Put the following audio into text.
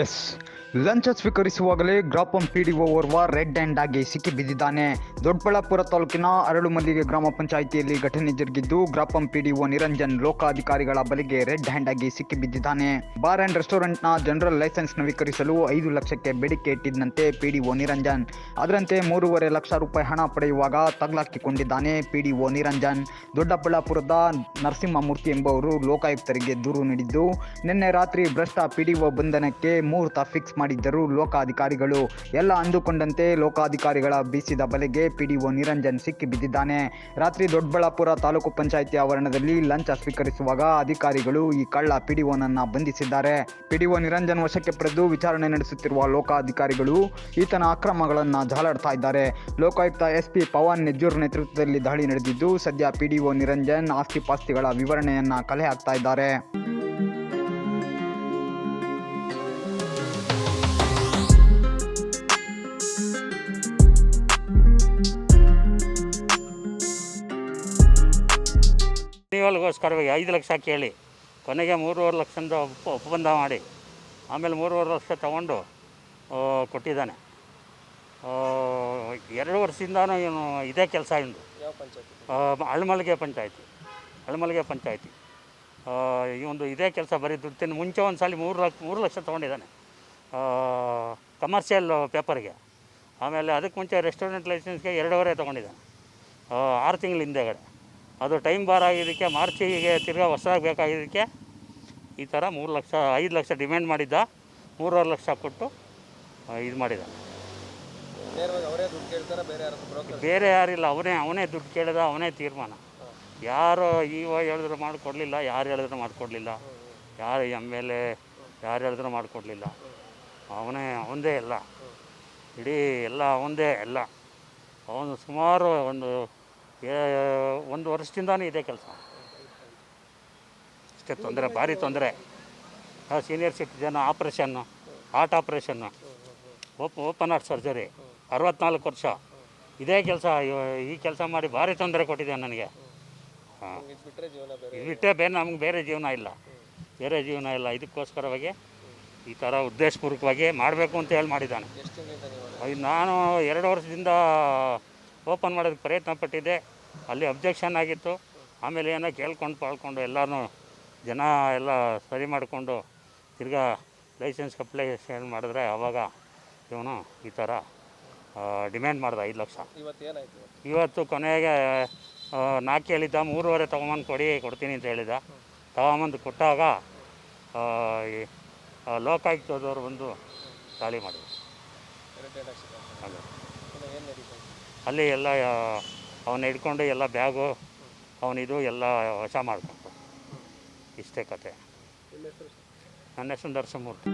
Yes. ಲಂಚ ಸ್ವೀಕರಿಸುವಾಗಲೇ ಗ್ರಾಪಂ PDO ಓರ್ವ ರೆಡ್ ಹ್ಯಾಂಡ್ ಆಗಿ ಸಿಕ್ಕಿ ಬಿದ್ದಿದ್ದಾನೆ. ದೊಡ್ಡಬಳ್ಳಾಪುರ ತಾಲೂಕಿನ ಅರಳುಮಲ್ಲಿಗೆ ಗ್ರಾಮ ಪಂಚಾಯಿತಿಯಲ್ಲಿ ಘಟನೆ ಜರುಗಿದ್ದು ಗ್ರಾಪಂ ಪಿಡಿಒ ನಿರಂಜನ್ ಲೋಕಾಧಿಕಾರಿಗಳ ಬಲಿಗೆ ರೆಡ್ ಹ್ಯಾಂಡ್ ಆಗಿ ಸಿಕ್ಕಿ ಬಿದ್ದಿದ್ದಾನೆ. ಬಾರ್ ಅಂಡ್ ರೆಸ್ಟೋರೆಂಟ್ನ ಜನರಲ್ ಲೈಸೆನ್ಸ್ ನವೀಕರಿಸಲು ಐದು ಲಕ್ಷಕ್ಕೆ ಬೇಡಿಕೆ ಇಟ್ಟಿದ್ದಂತೆ ಪಿಡಿಒ ನಿರಂಜನ್. ಅದರಂತೆ ಮೂರುವರೆ ಲಕ್ಷ ರೂಪಾಯಿ ಹಣ ಪಡೆಯುವಾಗ ತಗ್ಲಾಕಿಕೊಂಡಿದ್ದಾನೆ ಪಿಡಿಒ ನಿರಂಜನ್. ದೊಡ್ಡಬಳ್ಳಾಪುರದ ನರಸಿಂಹಮೂರ್ತಿ ಎಂಬುವರು ಲೋಕಾಯುಕ್ತರಿಗೆ ದೂರು ನೀಡಿದ್ದು, ನಿನ್ನೆ ರಾತ್ರಿ ಭ್ರಷ್ಟ ಪಿಡಿಒ ಬಂಧನಕ್ಕೆ ಮುಹೂರ್ತ ಫಿಕ್ಸ್ ಮಾಡಿದ್ದರು ಲೋಕಾಧಿಕಾರಿಗಳು ಎಲ್ಲ ಅಂದುಕೊಂಡಂತೆ ಲೋಕಾಧಿಕಾರಿಗಳ ಬೀಸಿದ ಬಲೆಗೆ ಪಿಡಿಒ ನಿರಂಜನ್ ಸಿಕ್ಕಿ ಬಿದ್ದಿದ್ದಾನೆ ರಾತ್ರಿ ದೊಡ್ಡಬಳ್ಳಾಪುರ ತಾಲೂಕು ಪಂಚಾಯಿತಿ ಆವರಣದಲ್ಲಿ ಲಂಚ ಸ್ವೀಕರಿಸುವಾಗ ಅಧಿಕಾರಿಗಳು ಈ ಕಳ್ಳ ಪಿಡಿಒನನ್ನ ಬಂಧಿಸಿದ್ದಾರೆ. ಪಿಡಿಒ ನಿರಂಜನ್ ವಶಕ್ಕೆ ಪಡೆದು ವಿಚಾರಣೆ ನಡೆಸುತ್ತಿರುವ ಲೋಕಾಧಿಕಾರಿಗಳು ಈತನ ಅಕ್ರಮಗಳನ್ನು ಜಾಲಾಡ್ತಾ ಇದ್ದಾರೆ. ಲೋಕಾಯುಕ್ತ ಎಸ್ಪಿ ಪವನ್ ನೆಜ್ಜೂರ್ ನೇತೃತ್ವದಲ್ಲಿ ದಾಳಿ ನಡೆದಿದ್ದು, ಸದ್ಯ ಪಿಡಿಒ ನಿರಂಜನ್ ಆಸ್ತಿ ಪಾಸ್ತಿಗಳ ವಿವರಣೆಯನ್ನ ಕಲೆ ಹಾಕ್ತಾ ಇದ್ದಾರೆ. ರಿನಿವಲ್ಗೋಸ್ಕರವಾಗಿ ಐದು ಲಕ್ಷ ಕೇಳಿ ಕೊನೆಗೆ ಮೂರುವರೆ ಲಕ್ಷದ ಒಪ್ಪ ಒಪ್ಪಂದ ಮಾಡಿ ಆಮೇಲೆ ಮೂರುವರೆ ಲಕ್ಷ ತಗೊಂಡು ಕೊಟ್ಟಿದ್ದಾನೆ. ಎರಡು ವರ್ಷದಿಂದನೂ ಏನು ಇದೇ ಕೆಲಸ ಇಂದು. ಅಳಮಲ್ಗೆ ಪಂಚಾಯತಿ ಅಳಮಲ್ಗೆ ಪಂಚಾಯತಿ. ಈ ಒಂದು ಇದೇ ಕೆಲಸ ಬರೀ ದುಡ್ಡಿನ ಮುಂಚೆ ಒಂದು ಸಲ ಮೂರು ಲಕ್ಷ ಮೂರು ಲಕ್ಷ ತೊಗೊಂಡಿದ್ದಾನೆ. ಕಮರ್ಷಿಯಲ್ ಪೇಪರ್ಗೆ ಆಮೇಲೆ ಅದಕ್ಕೆ ಮುಂಚೆ ರೆಸ್ಟೋರೆಂಟ್ ಲೈಸೆನ್ಸ್ಗೆ ಎರಡೂವರೆ ತೊಗೊಂಡಿದ್ದಾನೆ. ಆರು ತಿಂಗಳ ಹಿಂದೆಗಡೆ. ಅದು ಟೈಮ್ ಬಾರ್ ಆಗಿದ್ದಕ್ಕೆ ಮಾರ್ಚಿಗೆ ತಿರ್ಗಾ ಹೊಸದಾಗಿ ಬೇಕಾಗಿದ್ದಕ್ಕೆ ಈ ಥರ ಮೂರು ಲಕ್ಷ ಐದು ಲಕ್ಷ ಡಿಮ್ಯಾಂಡ್ ಮಾಡಿದ್ದ. ಮೂರುವರೆ ಲಕ್ಷ ಕೊಟ್ಟು ಇದು ಮಾಡಿದ. ಬೇರೆ ಯಾರಿಲ್ಲ ಅವನೇ ಅವನೇ ದುಡ್ಡು ಕೇಳಿದ ಅವನೇ ತೀರ್ಮಾನ. ಯಾರು ಇವ ಹೇಳಿದ್ರು ಮಾಡಿಕೊಡ್ಲಿಲ್ಲ ಯಾರು ಹೇಳಿದ್ರು ಮಾಡಿಕೊಡ್ಲಿಲ್ಲ. ಯಾರು ಎಂ ಎಲ್ ಎ ಯಾರು ಹೇಳಿದ್ರು ಮಾಡಿಕೊಡ್ಲಿಲ್ಲ. ಅವನೇ ಅವಂದೇ ಎಲ್ಲ. ಇಡೀ ಎಲ್ಲ ಅವಂದೇ ಎಲ್ಲ. ಅವನು ಸುಮಾರು ಒಂದು ಒಂದು ವರ್ಷದಿಂದಾನೇ ಇದೆ ಕೆಲಸ. ಅಷ್ಟೇ ತೊಂದರೆ ಭಾರಿ ತೊಂದರೆ. Senior citizen operation heart operation ಓಪ್ ಓಪನ್ ಹಾರ್ಟ್ ಸರ್ಜರಿ ಅರವತ್ನಾಲ್ಕು ವರ್ಷ. ಇದೇ ಕೆಲಸ ಈ ಕೆಲಸ ಮಾಡಿ ಭಾರಿ ತೊಂದರೆ ಕೊಟ್ಟಿದೆ ನನಗೆ. ಹಾಂ. ಬಿಟ್ಟರೆ ಬೇರೆ ನಮ್ಗೆ ಬೇರೆ ಜೀವನ ಇಲ್ಲ. ಬೇರೆ ಜೀವನ ಇಲ್ಲ. ಇದಕ್ಕೋಸ್ಕರವಾಗಿ ಈ ಥರ ಉದ್ದೇಶಪೂರ್ವಕವಾಗಿ ಮಾಡಬೇಕು ಅಂತ ಹೇಳಿ ಮಾಡಿದ್ದಾನೆ. ನಾನು ಎರಡು ವರ್ಷದಿಂದ ಓಪನ್ ಮಾಡೋದಕ್ಕೆ ಪ್ರಯತ್ನ ಪಟ್ಟಿದ್ದೆ. ಅಲ್ಲಿ ಅಬ್ಜೆಕ್ಷನ್ ಆಗಿತ್ತು. ಆಮೇಲೆ ಏನೋ ಕೇಳ್ಕೊಂಡು ಪಾಳ್ಕೊಂಡು ಎಲ್ಲರೂ ಜನ ಎಲ್ಲ ಸರಿ ಮಾಡಿಕೊಂಡು ತಿರ್ಗಾ ಲೈಸೆನ್ಸ್ ಅಪ್ಲಿಕೇಶನ್ ಮಾಡಿದ್ರೆ ಆವಾಗ ಇವನು ಈ ಥರ ಡಿಮ್ಯಾಂಡ್ ಮಾಡ್ದೆ ಐದು ಲಕ್ಷ. ಇವತ್ತು ಕೊನೆಗೆ ನಾಲ್ಕು ಹೇಳಿದ್ದ ಮೂರುವರೆ ತೊಗೊಂಬಂದು ಕೊಡಿ ಕೊಡ್ತೀನಿ ಅಂತ ಹೇಳಿದ ತಗೊಂಬಂದು ಕೊಟ್ಟಾಗ ಈ, ಲೋಕಾಯುಕ್ತದವ್ರು ಬಂದು ಖಾಲಿ ಮಾಡಿದ್ರು. ಅಲ್ಲಿ ಎಲ್ಲ ಅವನ್ನ ಹಿಡ್ಕೊಂಡು ಎಲ್ಲ ಬ್ಯಾಗು ಅವನಿದು ಎಲ್ಲ ವಶ ಮಾಡಿಕೊಂಡು ಇಷ್ಟೇ ಕತೆ. ನನ್ನ ಹೆಸರು ನರಸಿಂಹಮೂರ್ತಿ.